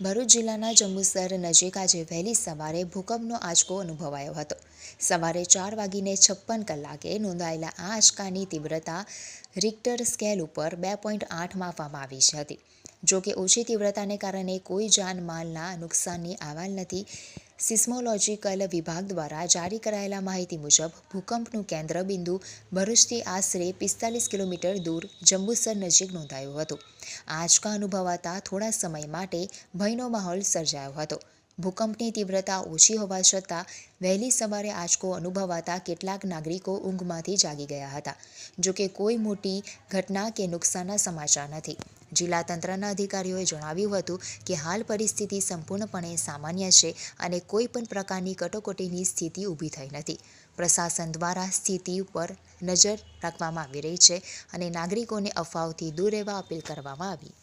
ભરૂચ જિલ્લાના જંબુસર નજીક આજે વહેલી સવારે ભૂકંપનો આંચકો અનુભવાયો હતો. સવારે ચાર વાગીને છપ્પન કલાકે નોંધાયેલા આ આંચકાની તીવ્રતા રિક્ટર સ્કેલ ઉપર બે પોઈન્ટ આઠ માપવામાં આવી હતી. જો કે ઓછી તીવ્રતાને કારણે કોઈ જાનમાલના નુકસાનની અહેવાલ નથી. સિસ્મોલોજીકલ વિભાગ દ્વારા જારી કરાયેલા માહિતી મુજબ, ભૂકંપનું કેન્દ્ર બિંદુ ભરૂચથી આશરે પિસ્તાલીસ કિલોમીટર દૂર જંબુસર નજીક નોંધાયું હતું. આંચકા અનુભવાતા થોડા સમય માટે ભયનો માહોલ સર્જાયો હતો. ભૂકંપની તીવ્રતા ઓછી હોવા છતાં, વહેલી સવારે આંચકો અનુભવાતા કેટલાક નાગરિકો ઊંઘમાંથી જાગી ગયા હતા. જોકે કોઈ મોટી ઘટના કે નુકસાનના સમાચાર નથી. જિલ્લા તંત્રના અધિકારીઓએ જણાવ્યું હતું કે હાલ પરિસ્થિતિ સંપૂર્ણપણે સામાન્ય છે અને કોઈ પણ પ્રકારની કટોકટીની સ્થિતિ ઊભી થઈ નથી. પ્રશાસન દ્વારા સ્થિતિ ઉપર નજર રાખવામાં આવી રહી છે અને નાગરિકોને અફવાઓથી દૂર રહેવા અપીલ કરવામાં આવી.